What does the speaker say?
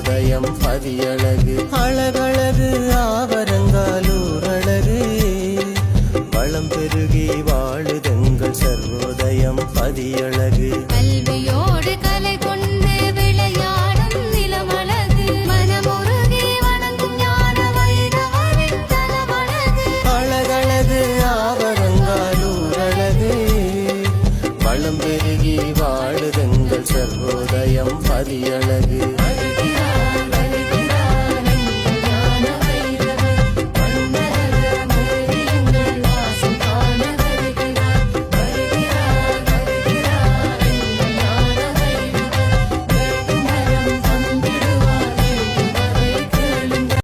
உதயம் பதியழகு அழகழகு ஆவரங்காலூரழகு. வளம் பெருகி வாழுதங்கள் சர்வோதயம் பதியழகு கல்வியோடு கலை கொண்டு விளையாடும் நிலமழகு மனமுருகி வணங்கும் ஞான பெருகி வாழுதங்கள் சர்வோதயம் பதியழகு